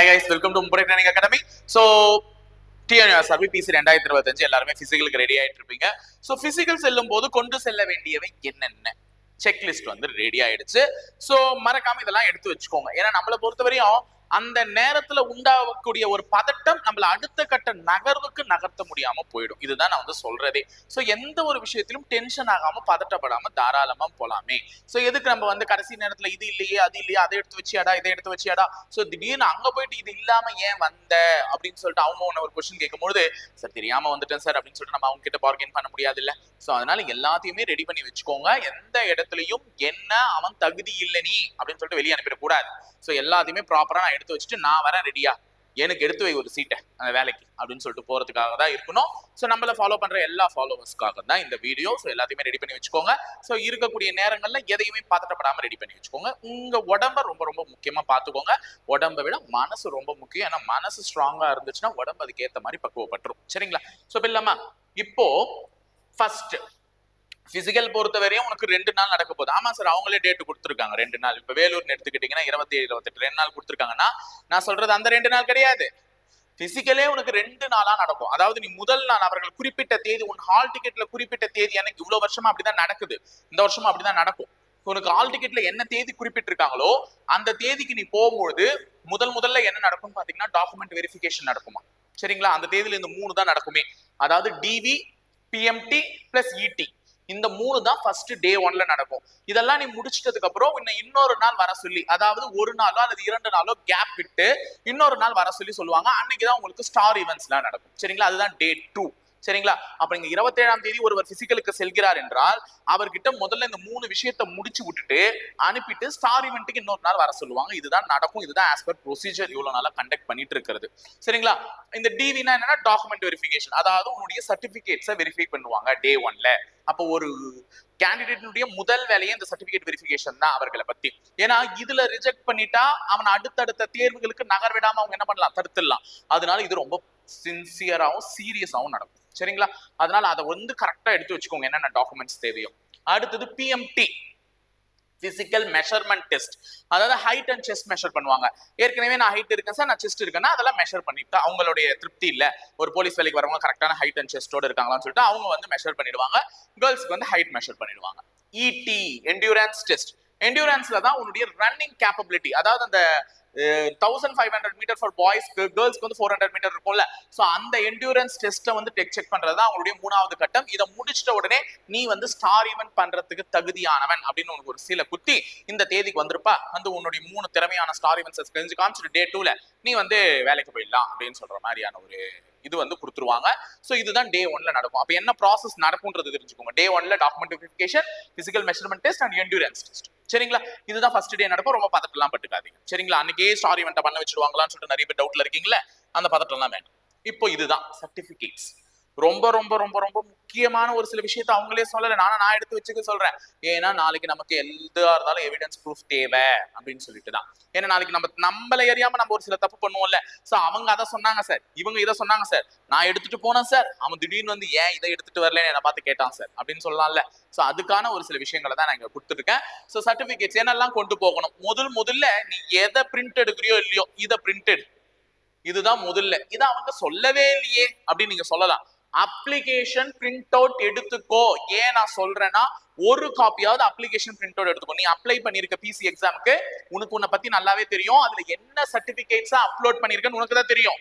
High guys welcome to முப்படை training academy so TNRB PC ரெண்டாயிரத்தி இருபத்தஞ்சு எல்லாருமே பிசிக்கலுக்கு ரெடி ஆயிட்டு இருப்பீங்க ஸோ பிசிக்கல் செல்லும் போது கொண்டு செல்ல வேண்டியவை என்னென்ன? செக்லிஸ்ட் வந்து ரெடி ஆயிடுச்சு. ஸோ மறக்காம இதெல்லாம் எடுத்து வச்சுக்கோங்க. ஏன்னா நம்மளை பொறுத்தவரையும் அந்த நேரத்துல உண்டாகக்கூடிய ஒரு பதட்டம் நம்மள அடுத்த கட்ட நகர்வுக்கு நகர்த்த முடியாம போயிடும். இதுதான் நான் வந்து சொல்றதே. ஸோ எந்த ஒரு விஷயத்திலும் டென்ஷன் ஆகாம பதட்டப்படாம தாராளமா போலாமே. ஸோ எதுக்கு நம்ம வந்து கடைசி நேரத்துல இது இல்லையே அது இல்லையே அதை எடுத்து வச்சியாடா இதை எடுத்து வச்சியாடா? ஸோ திடீர்னு அங்க போயிட்டு இது இல்லாம ஏன் வந்த? அப்படின்னு சொல்லிட்டு அவங்க ஒன்று ஒரு கொஸ்டின் கேட்கும்போது சார் தெரியாம வந்துட்டேன் சார் அப்படின்னு சொல்லிட்டு நம்ம அவங்க கிட்ட பார்கெயின் பண்ண முடியாது இல்ல ஸோ அதனால எல்லாத்தையுமே ரெடி பண்ணி வச்சுக்கோங்க. எந்த இடத்துலயும் என்ன அவன் தகுதி இல்லை நீ அப்படின்னு சொல்லிட்டு வெளியே அனுப்பிடக்கூடாது. ஸோ எல்லாத்தையுமே ப்ராப்பராக நான் எடுத்து வச்சுட்டு நான் வரேன் ரெடியா எனக்கு எடுத்து வை ஒரு சீட்டை அந்த வேலைக்கு அப்படின்னு சொல்லிட்டு போகிறதுக்காக தான் இருக்கணும். ஸோ நம்மளை ஃபாலோ பண்ணுற எல்லா ஃபாலோவர்ஸ்க்காக தான் இந்த வீடியோ ஸோ எல்லாத்தையுமே ரெடி பண்ணி வச்சுக்கோங்க. ஸோ இருக்கக்கூடிய நேரங்களில் எதையுமே பதட்டப்படாமல் ரெடி பண்ணி வச்சுக்கோங்க. உங்கள் உடம்ப ரொம்ப ரொம்ப முக்கியமாக பார்த்துக்கோங்க. உடம்பை விட மனசு ரொம்ப முக்கியம். ஏன்னா மனசு ஸ்ட்ராங்காக இருந்துச்சுன்னா உடம்பு அதுக்கேற்ற மாதிரி பக்குவப்பட்டுரும். சரிங்களா? ஸோ இல்லாமல் இப்போ ஃபர்ஸ்ட் பிசிக்கல் பொறுத்த வரையும் உனக்கு ரெண்டு நாள் நடக்க போகுது. ஆமா சார் அவங்களே டேட் கொடுத்துருக்காங்க ரெண்டு நாள். இப்ப வேலூர்னு எடுத்துக்கிட்டீங்கன்னா இருபத்தி ஏழு இருபத்தெட்டு ரெண்டு நாள் கொடுத்துருக்காங்கன்னா நான் சொல்றது அந்த ரெண்டு நாள் கிடையாது. பிசிக்கலே உனக்கு ரெண்டு நாளா நடக்கும். அதாவது நீ முதல் நாள் அவர்கள் குறிப்பிட்ட தேதி உன் ஹால் டிக்கெட்ல குறிப்பிட்ட தேதி எனக்கு இவ்வளவு வருஷமா அப்படிதான் நடக்குது. இந்த வருஷமா அப்படிதான் நடக்கும். உனக்கு ஹால் டிக்கெட்ல என்ன தேதி குறிப்பிட்டிருக்காங்களோ அந்த தேதிக்கு நீ போகும்பொழுது முதல் முதல்ல என்ன நடக்கும்னு பாத்தீங்கன்னா டாக்குமெண்ட் வெரிஃபிகேஷன் நடக்குமா? சரிங்களா? அந்த தேதியில இந்த மூணு தான் நடக்குமே. அதாவது டிவி பிஎம்டி பிளஸ் இடி இந்த மூணு தான் ஃபர்ஸ்ட் டே ஒன்ல நடக்கும். இதெல்லாம் நீ முடிச்சிட்டதுக்கு அப்புறம் இன்னும் இன்னொரு நாள் வர சொல்லி அதாவது ஒரு நாளோ அல்லது இரண்டு நாளோ கேப் விட்டு இன்னொரு நாள் வர சொல்லி சொல்லுவாங்க. அன்னைக்கு தான் உங்களுக்கு ஸ்டார் ஈவெண்ட்ஸ்லாம் நடக்கும். சரிங்களா? அதுதான் டே டூ சரிங்களா? அப்ப நீங்க இருபத்தேழாம் தேதி ஒருவர் பிசிக்கலுக்கு செல்கிறார் என்றால் அவர்கிட்ட முதல்ல இந்த மூணு விஷயத்த முடிச்சு விட்டுட்டு அனுப்பிட்டு ஸ்டார் இவெண்ட்டுக்கு இன்னொரு நாள் வர சொல்லுவாங்க. இதுதான் நடக்கும். இதுதான் ஆஸ் பர் ப்ரொசீஜர் இவ்வளவு நாளா கண்டக்ட் பண்ணிட்டு இருக்கிறது. சரிங்களா? இந்த டிவினா என்னன்னா டாக்குமெண்ட் வெரிஃபிகேஷன் அதாவது உன்னுடைய சர்டிபிகேட்ஸை வெரிஃபை பண்ணுவாங்க டே ஒன்ல அப்போ ஒரு கேண்டிடேட்னுடைய முதல் வேலையே இந்த சர்டிபிகேட் வெரிஃபிகேஷன் தான் அவர்களை பத்தி. ஏன்னா இதுல ரிஜெக்ட் பண்ணிட்டா அவன் அடுத்தடுத்த தேர்வுகளுக்கு நகர் விடாம அவங்க என்ன பண்ணலாம்? தடுத்துடலாம். அதனால இது ரொம்ப சின்சியராகவும் சீரியஸாகவும் நடக்கும். சரிங்களா? அதனால அதை வந்து கரெக்டா எடுத்து வச்சுக்கோங்க. என்னென்ன டாக்குமெண்ட்ஸ் தேவையோ. அடுத்தது பிஎம்டி பிசிக்கல் மெஷர்மெண்ட் டெஸ்ட் அதாவது ஹைட் அண்ட் செஸ்ட் மெஷர் பண்ணுவாங்க. ஏற்கனவே நான் ஹைட் இருக்கேன் சார் நான் செஸ்ட் இருக்கேன்னா அதெல்லாம் மெஷர் பண்ணிவிட்டு அவங்களுடைய திருப்தி இல்லை. ஒரு போலீஸ் வேலைக்கு வரவங்க கரெக்டான ஹைட் அண்ட் செஸ்டோடு இருக்காங்களான்னு சொல்லிட்டு அவங்க வந்து மெஷர் பண்ணிடுவாங்க. கேர்ள்ஸ்க்கு வந்து ஹைட் மெஷர் பண்ணிடுவாங்க. இடி என்டியூரன்ஸ் டெஸ்ட் என்டியூரன்ஸ்ல தான் உன்னுடைய ரன்னிங் கேப்பபிலிட்டி அதாவது அந்த thousand five hundred metre for பாய்ஸ்க்கு கேர்ள்ஸ்க்கு வந்து ஃபோர் ஹண்ட்ரட் மீட்டர் இருக்கும்ல. ஸோ அந்த என்டூரன்ஸ் டெஸ்ட்டை வந்து டெக் செக் பண்ணுறது தான் அவங்களுடைய மூணாவது கட்டம். இதை முடிச்சிட்ட உடனே நீ வந்து ஸ்டார் ஈவெண்ட் பண்ணுறதுக்கு தகுதியானவன் அப்படின்னு உனக்கு ஒரு சீலை குத்தி இந்த தேதிக்கு வந்திருப்பா. வந்து உன்னுடைய மூணு திறமையான ஸ்டார் ஈவெண்ட்ஸ் தெரிஞ்சு காமிச்சிட்டு டே டூவில் நீ வந்து வேலைக்கு போயிடலாம் அப்படின்னு சொல்கிற மாதிரியான ஒரு இது வந்து கொடுத்துருவாங்க. ஸோ இதுதான் டே ஒன்ல நடக்கும். அப்போ என்ன ப்ராசஸ் நடக்கும்ன்றது தெரிஞ்சுக்கோங்க. டே ஒன்ல document verification physical measurement test and endurance test சரிங்களா? இதுதான் ஃபர்ஸ்ட் டே நடக்கும். ரொம்ப பதட்டம்லாம் பட்டுக்காதீங்க. சரிங்களா? அன்னைக்கே ஸ்டார் ஈவெண்ட்டை பண்ண வச்சிருவாங்களான்னு சொல்லிட்டு நிறைய பேர் டவுட்ல இருக்கீங்களா அந்த பதட்டம்லாம் வேண்டாம். இப்போ இதுதான் சர்டிபிகேட்ஸ் ரொம்ப ரொம்ப ரொம்ப ரொம்ப முக்கியமான ஒரு சில விஷயத்த அவங்களே சொல்லல. நானும் நான் எடுத்து வச்சுக்க சொல்றேன். ஏன்னா நாளைக்கு நமக்கு எதா இருந்தாலும் எவிடன்ஸ் ப்ரூஃப் தேவை அப்படின்னு சொல்லிட்டு தான். ஏன்னா நாளைக்கு நம்ம நம்மள அறியாம நம்ம ஒரு சில தப்பு பண்ணுவோம்ல. சோ அவங்க அதை சொன்னாங்க சார் இவங்க இதை சொன்னாங்க சார் நான் எடுத்துட்டு போனேன் சார் அவன் திடீர்னு வந்து ஏன் இதை எடுத்துட்டு வரலன்னு என்ன பார்த்து கேட்டான் சார் அப்படின்னு சொல்லலாம்ல சோ அதுக்கான ஒரு சில விஷயங்களை தான் நான் இங்க கொடுத்துருக்கேன். சோ சர்டிபிகேட்ஸ் என்னெல்லாம் கொண்டு போகணும்? முதல் முதல்ல நீ எதை பிரிண்ட் எடுக்கிறியோ இல்லையோ இதை பிரிண்டட் இதுதான் முதல்ல. இதை அவங்க சொல்லவே இல்லையே அப்படின்னு நீங்க சொல்லலாம். அப்ளிகேஷன் பிரிண்ட் அவுட் எடுத்துக்கோ. ஏன் நான் சொல்றேன்னா ஒரு காப்பியாவது அப்ளிகேஷன் பிரிண்ட் அவுட் எடுத்துக்கோ. நீ அப்ளை பண்ணிருக்க பிசி எக்ஸாமுக்கு உனக்கு உன்னை பத்தி நல்லாவே தெரியும். அதுல என்ன சர்டிபிகேட்ஸ் அப்லோட் பண்ணிருக்கன்னு உனக்கு தான் தெரியும்.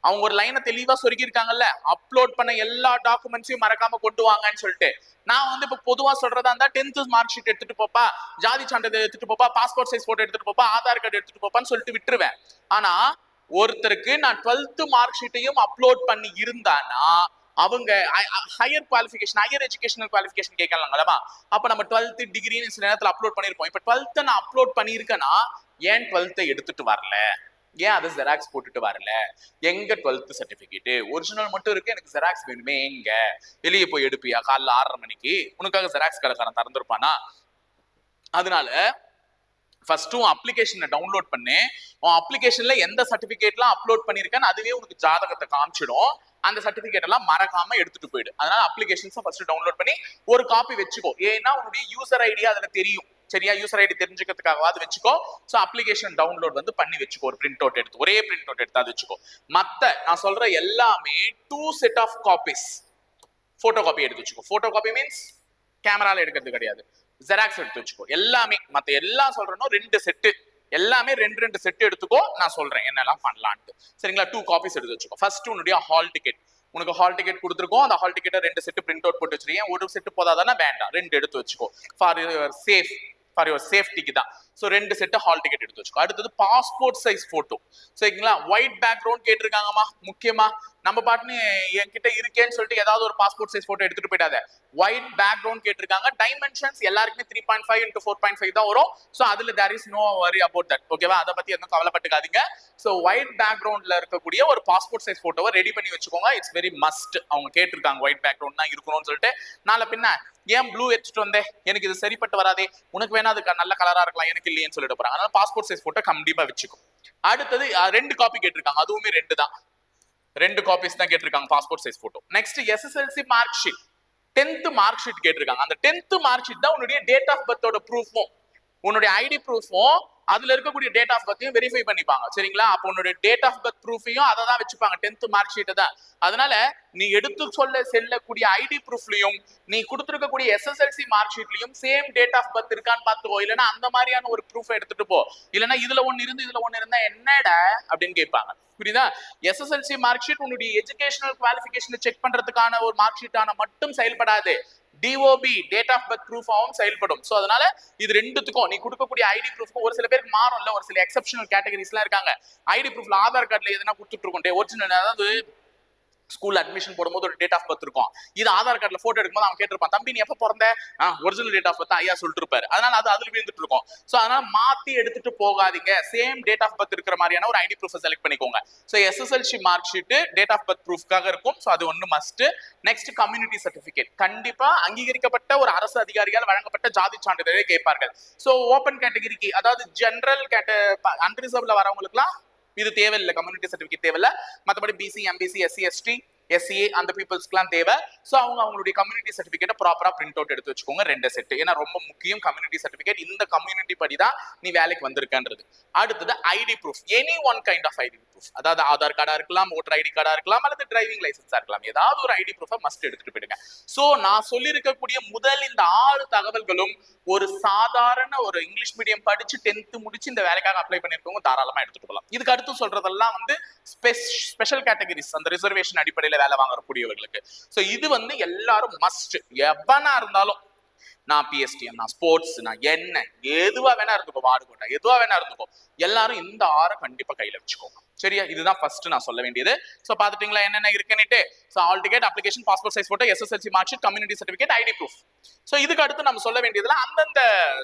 அவங்க ஒரு லைனை தெளிவா சொருக்கிருக்காங்கல்ல அப்லோட் பண்ண எல்லா டாக்குமெண்ட்ஸையும் மறக்காம கொண்டு வாங்கன்னு சொல்லிட்டு. நான் வந்து இப்ப பொதுவா சொல்றதா இருந்தா டென்த் மார்க் ஷீட் எடுத்துட்டு போப்பா. ஜாதி சான்றிதழ் எடுத்துட்டு போப்பா. பாஸ்போர்ட் சைஸ் போட்டோ எடுத்துட்டு போப்பா. ஆதார் கார்டு எடுத்துட்டு போப்பான்னு சொல்லிட்டு விட்டுருவேன். ஆனா ஒருத்தருக்கு நான் டுவெல்த் மார்க் ஷீட்டையும் அப்லோட் பண்ணி இருந்தானா அவங்க higher qualification higher educational qualification கேட்கலாங்களா அப்ப நம்ம டுவெல்த் டிகிரின்னு சில நேரத்தில் அப்லோட் பண்ணியிருப்போம் இப்போ டுவெல்த்தை நான் அப்லோட் பண்ணியிருக்கேன்னா ஏன் டுவெல்த்தை எடுத்துட்டு வரல? ஏன் அதை ஜெராக்ஸ் போட்டுட்டு வரல? எங்க டுவெல்த் சர்டிபிகேட் ஒரிஜினல் மட்டும் இருக்கு எனக்கு ஜெராக்ஸ் வேணுமே எங்க? வெளியே போய் எடுப்பியா? காலைல ஆறரை மணிக்கு? உனக்காக ஜெராக்ஸ் கடைக்காரன் திறந்திருப்பானா? அதனால ஃபர்ஸ்ட்டும் அப்ளிகேஷனை டவுன்லோட் பண்ணு. உன் அப்ளிகேஷன்ல எந்த சர்டிபிகேட்லாம் அப்லோட் பண்ணிருக்கேன்னு அதுவே உனக்கு ஜாதகத்தை காமிச்சிடும். அந்த சர்டிபிகேட் எல்லாம் மறக்காம எடுத்துட்டு போயிடு. அதனால அப்ளிகேஷன்ஸை ஃபர்ஸ்ட் டவுன்லோட் பண்ணி ஒரு காப்பி வச்சுக்கோ. ஏன்னா உன்னுடைய யூசர் ஐடியா அதுல தெரியும். சரியா? யூசர் ஐடி தெரிஞ்சுக்கிறதுக்காகவாது வச்சுக்கோ. ஸோ அப்ளிகேஷன் டவுன்லோட் வந்து பண்ணி வச்சுக்கோ. ஒரு பிரிண்ட் அவுட் எடுத்து. ஒரே பிரிண்ட் அவுட் எடுத்து அது வச்சுக்கோ. மத்த நான் சொல்ற எல்லாமே two set of copies photo copy எடுத்து வச்சுக்கோ. போட்டோ காப்பி மீன்ஸ் கேமரால எடுக்கிறது கிடையாது. ஜெராக்ஸ் எடுத்து வச்சுக்கோ. எல்லாமே மத்த எல்லாம் சொல்றேனோ ரெண்டு செட்டு எல்லாமே ரெண்டு ரெண்டு செட் எடுத்துக்கோ நான் சொல்றேன் என்னெல்லாம் பண்ணலான்ட்டு. சரிங்களா? டூ காப்பீஸ் எடுத்து வச்சுக்கோ. ஃபர்ஸ்ட் உன்னுடைய ஹால் டிக்கெட் உனக்கு ஹால் டிக்கெட் கொடுத்துருக்கோம். அந்த ஹால் டிக்கெட்டை ரெண்டு செட்டு பிரிண்ட் அவுட் போட்டு வச்சிருக்கேன். ஒரு செட்டு போதாதானே? வேண்டாம். ரெண்டு எடுத்து வச்சுக்கோ. For your safe for your சேஃப்டிக்கு தான். ஸோ ரெண்டு செட்டு ஹால் டிக்கெட் எடுத்து வச்சுக்கோ. அடுத்தது பாஸ்போர்ட் சைஸ் போட்டோ சரிங்களா? ஒயிட் பேக்ரவுண்ட் கேட்டிருக்காங்கம்மா. முக்கியமா நம்ம பாட்டுன்னு என்கிட்ட இருக்கேன்னு சொல்லிட்டு ஏதாவது ஒரு பாஸ்போர்ட் சைஸ் போட்டோ எடுத்துட்டு போயிடாத. ஒயிட் பேக்ரவுண்ட் கேட்டிருக்காங்க. டைமென்ஷன்ஸ் எல்லாருக்குமே three point five into four point five தான் வரும். ஸோ அதுல there is no worry about that ஓகேவா அதை பத்தி எதுவும் கவலைப்பட்டுக்காதீங்க. ஸோ ஒயிட் பேக்ரவுண்ட்ல இருக்கக்கூடிய ஒரு பாஸ்போர்ட் சைஸ் போட்டோவை ரெடி பண்ணி வச்சுக்கோங்க. இட்ஸ் வெரி மஸ்ட் அவங்க கேட்டிருக்காங்க ஒயிட் பேக்ரவுண்ட் தான் இருக்கணும்னு சொல்லிட்டு. நாளை பின்ன ஏன் ப்ளூ எடுத்துட்டு வந்தேன் எனக்கு இது சரிப்பட்டு வராதே. உனக்கு வேணா அது நல்ல கலரா இருக்கலாம். எனக்கு இல்லையேன்னு சொல்லிட்டு போறாங்க. அதனால பாஸ்போர்ட் சைஸ் போட்டோ கண்டிப்பா வச்சுக்கோ. அடுத்தது ரெண்டு காப்பி கேட்டிருக்காங்க. அதுவுமே ரெண்டு தான். ரெண்டு காப்பீஸ் தான் கேட்டிருக்காங்க passport size photo next SSLC mark sheet tenth mark sheet கேட்டிருக்காங்க. அந்த டென்த் மார்க் ஷீட் தான் உன்னுடைய டேட் ஆஃப் பர்த்தோட ப்ரூஃபும் உன்னுடைய ஐடி ப்ரூஃபும் அதுல இருக்கக்கூடிய டேட் ஆஃப் பர்த்தையும் வெரிஃபை பண்ணிப்பாங்க. சரிங்களா? அப்போ உன்னுடைய டேட் ஆஃப் பர்த் ப்ரூஃபையும் அதை தான் வச்சுப்பாங்க. டென்த் மார்க் ஷீட்டை தான். அதனால நீ எடுத்து சொல்ல செல்லக்கூடிய ஐடி ப்ரூஃப்லயும் நீ கொடுத்துருக்கக்கூடிய எஸ்எஸ்எல்சி மார்க் ஷீட்லயும் சேம் டேட் ஆஃப் பர்த் இருக்கான்னு பார்த்துக்கோ. இல்லைன்னா அந்த மாதிரியான ஒரு ப்ரூஃப் எடுத்துட்டு போ. இல்லைன்னா இதுல ஒன்னு இருந்து இதுல ஒன்னு இருந்தா என்னடா அப்படின்னு கேட்பாங்க. புரியுதா? எஸ்எஸ்எல்சி மார்க் ஷீட் உன்னுடைய எஜுகேஷனல் குவாலிஃபிகேஷனை செக் பண்றதுக்கான ஒரு மார்க் ஷீட்டான மட்டும் செயல்படாது. டிஓபி டேட் ஆஃப் பர்த் ப்ரூஃபாகவும் செயல்படும். ஸோ அதனால இது ரெண்டுத்துக்கும் நீ கொடுக்கக்கூடிய ஐடி ப்ரூஃப்க்கும் ஒரு சில பேருக்கு மாறும்ல ஒரு சில எக்ஸப்ஷனல் கேட்டகரிஸ்லாம் இருக்காங்க. ஐடி ப்ரூஃப்ல ஆதார் கார்டுல எதுனா கொடுத்துட்டு இருக்கோம். ஒரிஜினல் அதாவது ஸ்கூல்ல அட்மிஷன் போடும்போது ஒரு டேட் ஆஃப் பர்த் இருக்கும். இது ஆதார் கார்டுல போட்டோ எடுக்கும்போது அவன் கேட்டிருப்பான் தம்பி நீ எப்ப பிறந்த? ஒரிஜினல் டேட் ஆஃப் பர்த் ஐயா சொல்லிட்டு இருப்பாரு அதனால அது அதுல விழுந்துட்டு இருக்கும். சோ அதனால மாத்தி எடுத்துட்டு போகாதீங்க. சேம் டேட் ஆஃப் பர்த் இருக்கிற மாதிரியான ஒரு ஐடி ப்ரூஃப் செலக்ட் பண்ணிக்கோங்க. So SSLC mark sheet date of birth ப்ரூஃப்காக இருக்கும். சோ அது ஒன்று மஸ்ட் நெக்ஸ்ட் கம்யூனிட்டி சர்டிபிகேட் கண்டிப்பா அங்கீகரிக்கப்பட்ட ஒரு அரசு அதிகாரியால் வழங்கப்பட்ட ஜாதி சான்றிதழை கேட்பார்கள். சோ ஓபன் கேட்டகரிக்கு அதாவது ஜென்ரல் கேட்ட அன்ரிசர்வ்ல வரவங்களுக்குலாம் இது தேவையில்லை. கம்யூனிட்டி சர்டிஃபிகேட் தேவையில்ல. மற்றபடி BC MBC SC ST SCA அந்த பீப்புள்ஸ்க்குலாம் தேவை. ஸோ அவங்க அவங்களுடைய கம்யூனிட்டி சர்டிஃபிகேட்டை ப்ராப்பராக பிரிண்ட் அவுட் எடுத்து வச்சுக்கோங்க ரெண்டு செட் ஏன்னா ரொம்ப முக்கியம் கம்யூனிட்டி சர்டிஃபிகேட் இந்த கம்யூனிட்டி படி தான் நீ வேலைக்கு வந்திருக்கன்றது. அடுத்தது ID proof any one kind of ID proof அதாவது ஆதார் கார்டா இருக்கலாம் ஓட்டர் ஐடி கார்டா இருக்கலாம் அல்லது டிரைவிங் லைசன்ஸாக இருக்கலாம். ஏதாவது ஒரு ஐடி ப்ரூஃபை மஸ்ட் எடுத்துட்டு போயிடுங்க. ஸோ நான் சொல்லியிருக்கக்கூடிய முதல் இந்த ஆறு தகவல்களும் ஒரு சாதாரண ஒரு இங்கிலீஷ் மீடியம் படிச்சு டென்த்து முடிச்சு இந்த வேலைக்காக அப்ளை பண்ணிருக்கவங்க தாராளமா எடுத்துட்டு போகலாம். இதுக்கு அடுத்து சொல்றதெல்லாம் வந்து ஸ்பெஷல் கேட்டகரிஸ் அந்த ரிசர்வேஷன் அடிப்படையில வேலை வாங்கக்கூடியவர்களுக்கு ஸோ இது வந்து எல்லாரும் மஸ்ட் எவனா இருந்தாலும் நான் பிஎஸ்டிஎம் நான் ஸ்போர்ட்ஸ் நான் என்ன எதுவா வேணா இருந்துக்கோ வாடுகோட்டா எதுவா வேணா இருந்துக்கோ எல்லாரும் இந்த ஆறை கண்டிப்பா கையில வச்சுக்கோங்க சரியா? இதுதான் ஃபர்ஸ்ட் நான் சொல்ல வேண்டியது. ஸோ பார்த்துட்டீங்களா என்னென்ன இருக்குன்னுட்டு? So hall ticket application passport size photo SSLC mark sheet community certificate ID proof so இதுக்கு அடுத்து நம்ம சொல்ல வேண்டியதுல அந்தந்த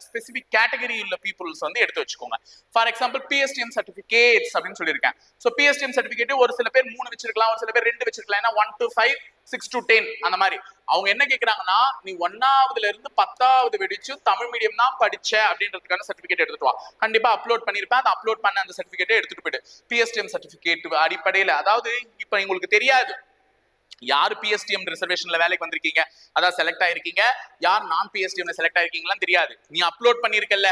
ஸ்பெசிபிக் கேட்டகரி உள்ள பீப்புள்ஸ் வந்து எடுத்து வச்சுக்கோங்க. ஃபார் எக்ஸாம்பிள் பிஎஸ்டிஎம் சர்டிஃபிகேட்ஸ் அப்படின்னு சொல்லியிருக்கேன். ஸோ பிஎஸ்டிஎம் சர்டிஃபிகேட் ஒரு சில பேர் மூணு வச்சிருக்கலாம் ஒரு சில பேர் ரெண்டு வச்சிருக்கலாம். ஏன்னா one to five six to ten அந்த மாதிரி. அவங்க என்ன கேட்குறாங்கன்னா நீ ஒன்னாவதுல இருந்து பத்தாவது வெடிச்சு தமிழ் மீடியம் தான் படிச்ச அப்படின்றதுக்கான சர்டிபிகேட் எடுத்துட்டு வா. கண்டிப்பா அப்லோட் பண்ணிருப்பேன். அதை அப்லோட் பண்ண அந்த சர்டிபிகேட்டை எடுத்துட்டு போயிடு. பிஎஸ்டிஎம் சர்டிபிகேட் அடிப்படையில அதாவது இப்ப உங்களுக்கு தெரியாது. யார் பிஎஸ்டிஎம் ரிசர்வேஷன்ல வேலைக்கு வந்திருக்கீங்க? அதான் செலக்ட் ஆயிருக்கீங்க. யார் நான் பிஎஸ்டிஎம்ல செலக்ட் ஆயிருக்கீங்களான்னு தெரியாது. நீ அப்லோட் பண்ணிருக்கல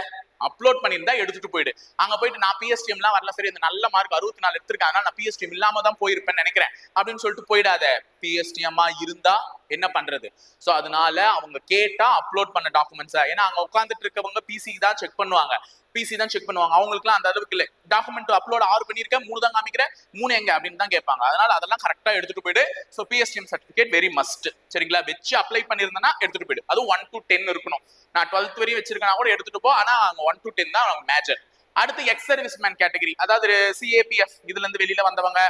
அப்லோட் பண்ணியிருந்தா எடுத்துட்டு போயிடு. அங்க போயிட்டு நான் பிஎஸ்டிஎம்லாம் வரல சரி இந்த நல்ல மார்க் அறுபத்தி நாலு எடுத்திருக்கேன் அதனால நான் பிஎஸ்டிஎம் இல்லாம தான் போயிருப்பேன்னு நினைக்கிறேன் அப்படின்னு சொல்லிட்டு போயிடாத. பிஎஸ்டிஎம்மா இருந்தா என்ன பண்றது? சோ அதனால அவங்க கேட்டா அப்லோட் பண்ண டாக்குமெண்ட்ஸா ஏன்னா அங்க உட்காந்துட்டு இருக்கவங்க பிசி தான் செக் பண்ணுவாங்க. பிசி தான் செக் பண்ணுவாங்க. அவங்களுக்குலாம் அந்த அளவுக்கு இல்லை. டாக்குமெண்ட் அப்லோட் ஆறு பண்ணியிருக்கேன் மூணு தான் காமிக்கிறேன் மூணு எங்க அப்படின்னு தான் கேட்பாங்க. அதனால அதெல்லாம் கரெக்டாக எடுத்துட்டு போயிடு. So PSTM certificate very must சரிங்களா? வச்சு அப்ளை பண்ணியிருந்தேன்னா எடுத்துட்டு போயிடு. அதுவும் ஒன் டு டென் இருக்கணும். நான் டுவெல்த் வரையும் வச்சிருக்கேன் கூட எடுத்துட்டு போ. ஆனால் அங்கே ஒன் டு டென் தான் மேஜர் அடுத்து எக்ஸ் சர்வீஸ் மேன் கேட்டகரி அதாவது சிஏபிஎஃப் இதுல இருந்து வெளியில வந்தவங்க.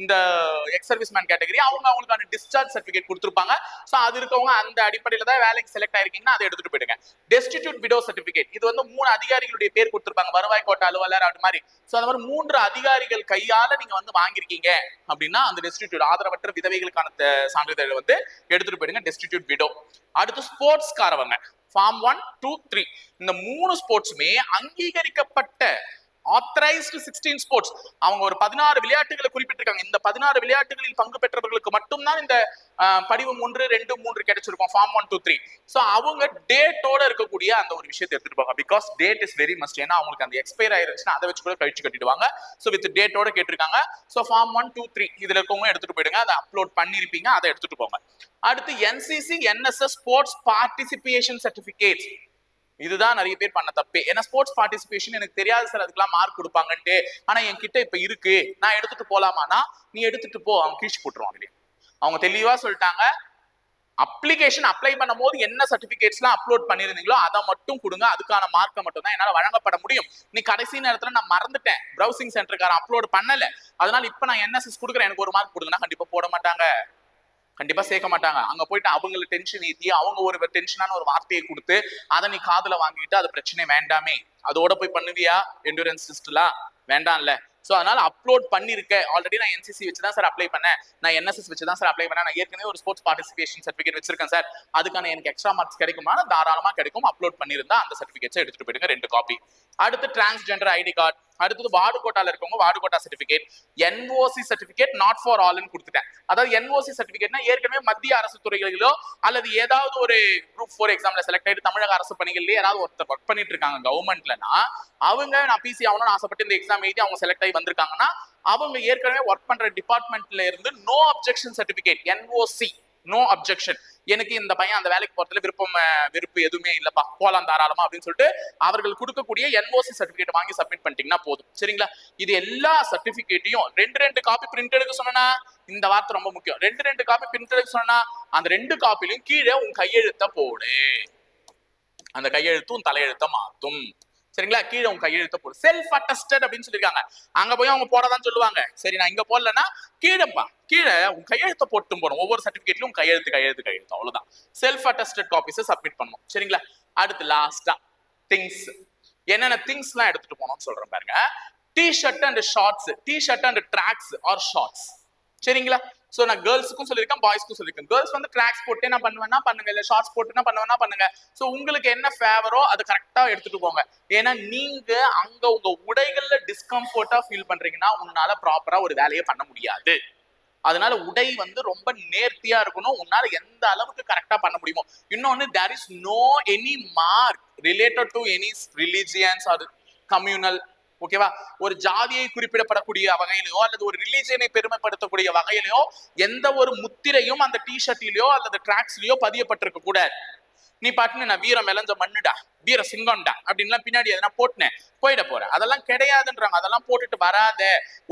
இந்த எக்ஸ் சர்வீஸ் மேன் கேட்டகரி அவங்க அவங்களுக்கான டிஸ்சார்ஜ் சர்டிஃபிகேட் கொடுத்துருப்பாங்க. ஸோ அது இருக்கவங்க அந்த அடிப்படையில் தான் வேலைக்கு செலக்ட் ஆயிருக்கீங்கன்னா அதை எடுத்துட்டு போயிடுங்க. டெஸ்டிடியூட் விடோ சர்டிஃபிகேட் இது வந்து மூணு அதிகாரிகளுடைய பேர் கொடுத்துருப்பாங்க. வருவாய் கோட்ட அலுவலர் அது மாதிரி. ஸோ அந்த மாதிரி மூன்று அதிகாரிகள் கையால நீங்க வந்து வாங்கியிருக்கீங்க அப்படின்னா அந்த டெஸ்டிடியூட் ஆதரவற்ற விதவைகளுக்கான சான்றிதழ் சான்றிதழை வந்து எடுத்துட்டு போயிடுங்க. டெஸ்டிடியூட் விடோ அடுத்து ஸ்போர்ட்ஸ்காரவங்க ஃபார்ம் ஒன் டூ த்ரீ இந்த மூணு ஸ்போர்ட்ஸுமே அங்கீகரிக்கப்பட்ட ஆத்தரைஸ்டு சிக்ஸ்டீன் ஸ்போர்ட்ஸ் அவங்க ஒரு பதினாறு விளையாட்டுகளை குறிப்பிட்டிருக்காங்க. இந்த பதினாறு விளையாட்டுகளில் பங்கு பெற்றவர்களுக்கு மட்டும்தான் இந்த படிவம் ஒன்று ரெண்டு மூன்று கிடைச்சிருக்கும். Form one two three so அவங்க டேட்டோட இருக்கக்கூடிய அந்த ஒரு விஷயத்தை எடுத்துட்டு போவாங்க because date is very must ஏன்னா அவங்களுக்கு அந்த எக்ஸ்பயர் ஆயிருச்சுன்னா அதை வச்சு கூட கழிச்சு கட்டிடுவாங்க. ஸோ வித் டேட்டோட கேட்டிருக்காங்க. So form one two three இதுல இருக்கவங்க எடுத்துட்டு போயிடுங்க. அதை அப்லோட் பண்ணிருப்பீங்க அதை எடுத்துட்டு போங்க. அடுத்து NCC NSS sports participation certificate இதுதான் நிறைய பேர் பண்ண தப்பு. ஏன்னா ஸ்போர்ட்ஸ் பார்ட்டிசிபேஷன் எனக்கு தெரியாது சார் அதுக்கெல்லாம் மார்க் கொடுப்பாங்கன்ட்டு. ஆனா என்கிட்ட இப்ப இருக்கு. நான் எடுத்துட்டு போலாமானா நீ எடுத்துட்டு போ. அவங்க கீழ்ச்சி போட்டுருவாங்க அவங்க தெளிவா சொல்லிட்டாங்க. அப்ளிகேஷன் அப்ளை பண்ணும்போது என்ன சர்டிபிகேட்ஸ்லாம் அப்லோட் பண்ணியிருந்தீங்களோ அதை மட்டும் கொடுங்க. அதுக்கான மார்க்கை மட்டும் தான் என்னால் வழங்கப்பட முடியும். நீ கடைசி நேரத்தில் நான் மறந்துட்டேன். ப்ரௌசிங் சென்டருக்காரன் அப்லோட் பண்ணல. அதனால இப்போ நான் என்எஸ்எஸ் கொடுக்குறேன். எனக்கு ஒரு மார்க் கொடுங்கன்னா கண்டிப்பாக போட மாட்டாங்க. கண்டிப்பா சேர்க்க மாட்டாங்க. அங்க போயிட்டு அவங்கள டென்ஷன் ஏத்தி அவங்க ஒரு டென்ஷனான ஒரு வார்த்தையை கொடுத்து அதை நீ காதுல வாங்கிட்டு அது பிரச்சனை வேண்டாமே. அதோட போய் பண்ணுவியா? எண்டூரன்ஸ் டெஸ்ட்லாம் வேண்டாம்ல. ஸோ அதனால அப்லோட் பண்ணியிருக்கேன் ஆல்ரெடி நான் என்சிசி வச்சு தான் சார் அப்ளை பண்ணேன். நான் என்எஸ்எஸ் வச்சு தான் சார் அப்ளை பண்ணேன். நான் ஏற்கனவே ஒரு ஸ்போர்ட்ஸ் பார்ட்டிசிபேஷன் சர்டிஃபிகேட் வச்சிருக்கேன் சார் அதுக்கான எனக்கு எக்ஸ்ட்ரா மார்க்ஸ் கிடைக்குமா? தாராளமாக கிடைக்கும். அப்லோட் பண்ணியிருந்தா அந்த சர்டிஃபிகேட்ஸை எடுத்துட்டு போயிடுங்க. ரெண்டு காப்பி அடுத்து டிரான்ஸ்ஜெண்டர் ஐடி கார்டு அடுத்தது வார்டு கோட்டால இருக்கவங்க ward quota certificate NOC certificate not for ஆல்னு கொடுத்துட்டேன். அதாவது என்ஓசி சர்டிபிகேட்னா ஏற்கனவே மத்திய அரசு துறைகளிலோ அல்லது ஏதாவது ஒரு குரூப் ஃபோர் எக்ஸாம்ல செலக்ட் ஆயிட்டு தமிழக அரசு பணிகள்லயே யாராவது ஒருத்தர் ஒர்க் பண்ணிட்டு இருக்காங்க கவர்மெண்ட்லனா அவங்க நான் பிசி ஆகணும்னு ஆசைப்பட்டு இந்த எக்ஸாம் எழுதி அவங்க செலக்ட் ஆகி வந்திருக்காங்கன்னா அவங்க ஏற்கனவே ஒர்க் பண்ற டிபார்ட்மெண்ட்ல இருந்து no objection certificate NOC no objection எனக்கு இந்த பையன் அந்த வேலைக்கு போறதுல விருப்பம் விருப்பு எதுவுமே இல்லப்பா. போலாம் தாராளமா அப்படின்னு சொல்லிட்டு அவர்கள் கொடுக்கக்கூடிய என்ஓசி சர்டிபிகேட் வாங்கி சப்மிட் பண்ணிட்டீங்கன்னா போதும். சரிங்களா? இது எல்லா சர்டிபிகேட்டையும் ரெண்டு ரெண்டு காப்பி பிரிண்ட் எடுக்க சொன்னா இந்த வார்த்தை ரொம்ப முக்கியம். ரெண்டு ரெண்டு காப்பி பிரிண்ட் எடுக்க சொன்னா அந்த ரெண்டு காப்பிலையும் கீழே உன் கையெழுத்த போடு. அந்த கையெழுத்தும் உன் தலையெழுத்த மாத்தும். சரிங்களா? கீழே உங்க கையெழுத்த போடு. செல்ஃப் அட்டஸ்டட் அப்படின்னு சொல்லியிருக்காங்க. அங்க போய் அவங்க போடதான் சொல்லுவாங்க. சரி நான் இங்க போடலன்னா கீழேப்பா கீழே உங்க கையெழுத்த போட்டும் போறோம் ஒவ்வொரு சர்டிபிகேட்லயும் கையெழுத்து கையெழுத்து கையெழுத்து அவ்வளவுதான். செல்ஃப் அட்டஸ்டட் காப்பீஸை சப்மிட் பண்ணும் சரிங்களா? அடுத்து லாஸ்டா திங்ஸ் என்னென்ன திங்ஸ் எல்லாம் எடுத்துட்டு போனோம்னு சொல்றேன் பாருங்க. T shirt and shorts T shirt and tracks or shorts சரிங்களா? சோ நான் கேர்ள்ஸுக்கும் சொல்லியிருக்கேன் பாய்ஸ்க்கும் சொல்லியிருக்கேன். கேர்ள்ஸ் வந்து ட்ராக்ஸ் போட்டு என்ன பண்ணுவேன்னா பண்ணுங்க இல்ல ஷார்ட்ஸ் போட்டு என்ன பண்ணுவேன்னா பண்ணுங்க. சோ உங்களுக்கு என்ன ஃபேவரோ அது கரெக்டா எடுத்துட்டு போங்க. ஏன்னா நீங்க அங்க உங்க உடைகள்ல டிஸ்கம்ஃபர்ட்டா ஃபீல் பண்றீங்கன்னா உன்னால ப்ராப்பரா ஒரு வேலையை பண்ண முடியாது. அதனால உடை வந்து ரொம்ப நேர்த்தியா இருக்கணும். உன்னால எந்த அளவுக்கு கரெக்டா பண்ண முடியுமோ. இன்னொன்னு there is no any mark related to any religions or communal ஓகேவா ஒரு ஜாதியை குறிப்பிடப்படக்கூடிய வகையிலையோ அல்லது ஒரு ரிலீஜியனை பெருமைப்படுத்தக்கூடிய வகையிலையோ எந்த ஒரு முத்திரையும் அந்த டிஷர்ட்லயோ அல்லது ட்ராக்ஸ்லயோ பதியப்பட்டிருக்க கூடாது நீ பாட்டுன்னு நான் வீரம் இழந்த மண்ணுடா வீர சிங்கம்டா அப்படின்லாம் பின்னாடி எதனா போட்டுனேன். போயிட போறேன் அதெல்லாம் கிடையாதுன்றாங்க. அதெல்லாம் போட்டுட்டு வராத.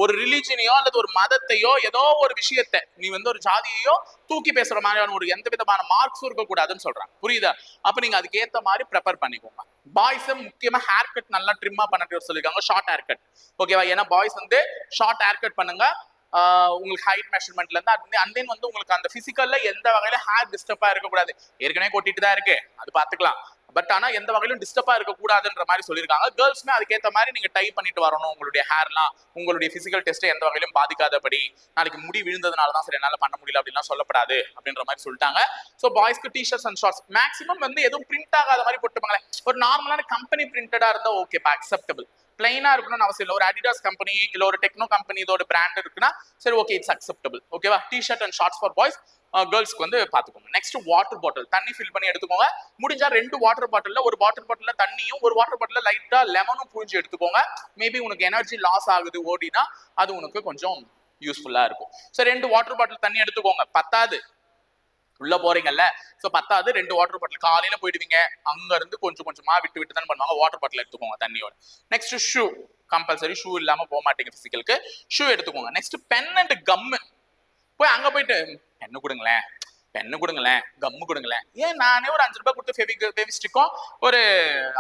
ஒரு ரிலீஜனையோ அல்லது ஒரு மதத்தையோ ஏதோ ஒரு விஷயத்தை நீ வந்து ஒரு ஜாதியையோ தூக்கி பேசுற மாதிரியான ஒரு எந்த விதமான மார்க்ஸும் இருக்கக்கூடாதுன்னு சொல்றாங்க. புரியுதா? அப்ப நீங்க அதுக்கு ஏத்த மாதிரி ப்ரிப்பேர் பண்ணிக்கோங்க. பாய்ஸ் முக்கியமா ஹேர் கட் நல்லா ட்ரிம்மா பண்ணிட்டு சொல்லிருக்காங்க ஷார்ட் ஹேர் கட் ஓகேவா ஏன்னா பாய்ஸ் வந்து ஷார்ட் ஹேர் கட் பண்ணுங்க. உங்களுக்கு ஹைட் மெஷர்மெண்ட்ல இருந்து அது அண்ட் தென் வந்து உங்களுக்கு அந்த பிசிக்கல்ல எந்த வகையில ஹேர் டிஸ்டர்பா இருக்கக்கூடாது. ஏற்கனவே கொட்டிட்டு தான் இருக்கு. அது பாத்துக்கலாம் பட் ஆனா எந்த வகையிலும் டிஸ்டர்பா இருக்க கூடாதுன்ற மாதிரி சொல்லியிருக்காங்க. கேர்ள்ஸ்மே அதுக்கேற்ற மாதிரி நீங்க டை பண்ணிட்டு வரணும் உங்களுடைய ஹேர்லாம் உங்களுடைய பிசிக்கல் டெஸ்ட்டை எந்த வகையிலும் பாதிக்காதபடி. நாளைக்கு முடி விழுந்ததுனால தான் சரி என்னால பண்ண முடியல அப்படின்லாம் சொல்லப்படாது அப்படின்ற மாதிரி சொல்லிட்டாங்க. ஸோ பாய்ஸ்க்கு டிஷர்ட்ஸ் அண்ட் ஷார்ட்ஸ் மேக்ஸிமம் வந்து எதுவும் பிரிண்ட் ஆகாத மாதிரி போட்டுப்பாங்களே. ஒரு நார்மலான கம்பெனி பிரிண்டடா இருந்தா ஓகேப்பா அக்செப்டபிள் பிளைனா இருக்கணும்னு அவசியம் இல்லை. ஒரு அடிடாஸ் கம்பெனி இல்ல ஒரு டெக்னோ கம்பெனி இதோட பிராண்ட் இருக்குன்னா சரி ஓகே இட்ஸ் அக்செப்டபிள் ஓகேவா T shirt and shorts for boys கேர்ள்ஸ்க்கு வந்து பாத்துக்கோங்க. நெக்ஸ்ட் வாட்டர் பாட்டில் தண்ணி ஃபில் பண்ணி எடுத்துக்கோங்க. முடிஞ்சா ரெண்டு வாட்டர் பாட்டில்ல ஒரு வாட்டர் பாட்டில்ல தண்ணியும் ஒரு வாட்டர் பாட்டில்ல லைட்டா லெமனும் புழிஞ்சு எடுத்துக்கோங்க. மேபி உனக்கு எனர்ஜி லாஸ் ஆகுது ஓடினா அது உனக்கு கொஞ்சம் யூஸ்ஃபுல்லா இருக்கும். சரி ரெண்டு வாட்டர் பாட்டில் தண்ணி எடுத்துக்கோங்க. பத்தாது. உள்ள போறீங்கல்ல? சோ பத்தாவது ரெண்டு வாட்டர் பாட்டில் காலையில போயிடுவீங்க. அங்க இருந்து கொஞ்சம் கொஞ்சமா விட்டு விட்டு தான் பண்ணுவாங்க. வாட்டர் பாட்டில் எடுத்துக்கோங்க தண்ணியோட. நெக்ஸ்ட் ஷூ கம்பல்சரி ஷூ இல்லாம போக மாட்டீங்க பிசிக்கலுக்கு ஷூ எடுத்துக்கோங்க. நெக்ஸ்ட் பென் அண்ட் கம்மு போய் அங்க போயிட்டு என்ன கொடுங்களேன். பென்னு கொடுங்களேன்? கம்மு கொடுங்களேன். ஏன் நானே ஒரு அஞ்சு ரூபாய் கொடுத்து ஃபெவி ஃபெவிஸ்டிக்கும் ஒரு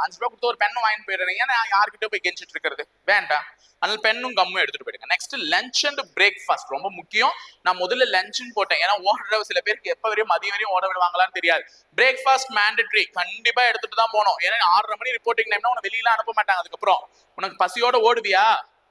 அஞ்சு ரூபாய் கொடுத்து ஒரு பெண்ணும் வாங்கிட்டு போயிடுறேன். ஏன்னா யார்கிட்ட போய் கெஞ்சிட்டு இருக்கிறது? வேண்டாம். அதனால பென்னும் கம்மும் எடுத்துட்டு போயிடுங்க. நெக்ஸ்ட் லஞ்ச் அண்ட் பிரேக்ஃபாஸ்ட் ரொம்ப முக்கியம். நான் முதல்ல லஞ்சுன்னு போட்டேன். ஏன்னா ஓடுற சில பேருக்கு எப்ப வரையும் மதியம் வரையும் ஓட விடுவாங்களான்னு தெரியாது. பிரேக்ஃபாஸ்ட் மேண்டட்ரி கண்டிப்பா எடுத்துட்டு தான் போனோம் ஏன்னா ஆறரை மணி ரிப்போர்ட்டிங் டைம்னா உனக்கு வெளியில அனுப்ப மாட்டாங்க. அதுக்கப்புறம் உனக்கு பசியோட ஓடுவியா?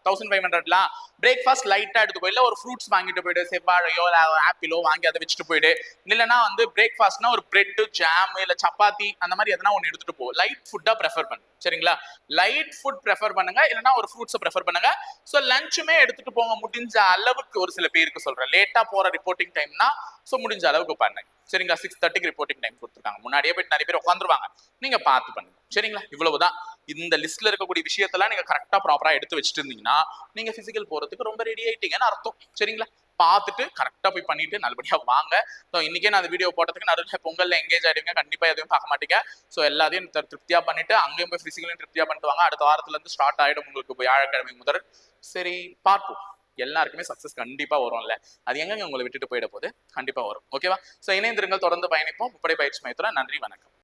தௌசண்ட் ஃபைவ் ஹண்ட்ரட்லாம் பிரேக்ஃபாஸ்ட் லைட்டா எடுத்து போயிடல ஒரு ஃப்ரூட்ஸ் வாங்கிட்டு போயிடு செவ்வாழையோ ஆப்பிளோ வாங்கி அதை வச்சுட்டு போயிடு. இல்லைன்னா வந்து பிரேக்ஃபாஸ்ட்னா ஒரு பிரெட் ஜாம் இல்ல சப்பாத்தி அந்த மாதிரி எதனா ஒன்று எடுத்துட்டு போ. லைட் ஃபுட்டா ப்ரெஃபர் பண்ணு. சரிங்களா? லைட் ஃபுட் ப்ரெஃபர் பண்ணுங்க இல்லைன்னா ஒரு ஃப்ரூட்ஸை ப்ரெஃபர் பண்ணுங்க. ஸோ லஞ்சுமே எடுத்துட்டு போங்க. முடிஞ்ச அளவுக்கு ஒரு சில பேருக்கு சொல்றேன். லேட்டா போற ரிப்போர்ட்டிங் டைம்னா ஸோ முடிஞ்ச அளவுக்கு பண்ணுங்க சரிங்களா? சிக்ஸ் தேர்ட்டிக்கு ரிப்போர்ட்டிங் டைம் கொடுத்துருக்காங்க. முன்னாடியே போயிட்டு நிறைய பேர் உட்காந்துருவாங்க நீங்க பார்த்து பண்ணுங்க. சரிங்களா? இவ்வளவுதான். இந்த லிஸ்ட்ல இருக்கக்கூடிய விஷயத்தெல்லாம் நீங்க கரெக்டா ப்ராப்பரா எடுத்து வச்சுட்டு இருந்தீங்கன்னா நீங்க பிசிக்கல் போறதுக்கு ரொம்ப ரெடி ஆயிட்டீங்கன்னு அர்த்தம். சரிங்களா? பார்த்துட்டு கரெக்டா போய் பண்ணிட்டு நல்லபடியா வாங்க. ஸோ இன்னைக்கே நான் அந்த வீடியோ போட்டதுக்கு நடுவில் பொங்கல்ல எங்கேஜ் ஆயிடுங்க. கண்டிப்பா எதுவும் பார்க்க மாட்டீங்க. ஸோ எல்லாத்தையும் திருப்தியாக திருப்தியா பண்ணிட்டு அங்கேயும் போய் பிசிக்கலையும் திருப்தியா பண்ணிட்டு வாங்க. அடுத்த வாரத்துல இருந்து ஸ்டார்ட் ஆயிடும் உங்களுக்கு வியாழக்கிழமை முதல். சரி பார்ப்போம். எல்லாருக்குமே சக்சஸ் கண்டிப்பா வரும்ல. அது எங்க உங்களை விட்டுட்டு போயிட போது கண்டிப்பா வரும். ஓகேவா ஸோ இணைந்திருங்கள். தொடர்ந்து பயணிப்போம். முப்படை பயிற்சி மையத்துல நன்றி வணக்கம்.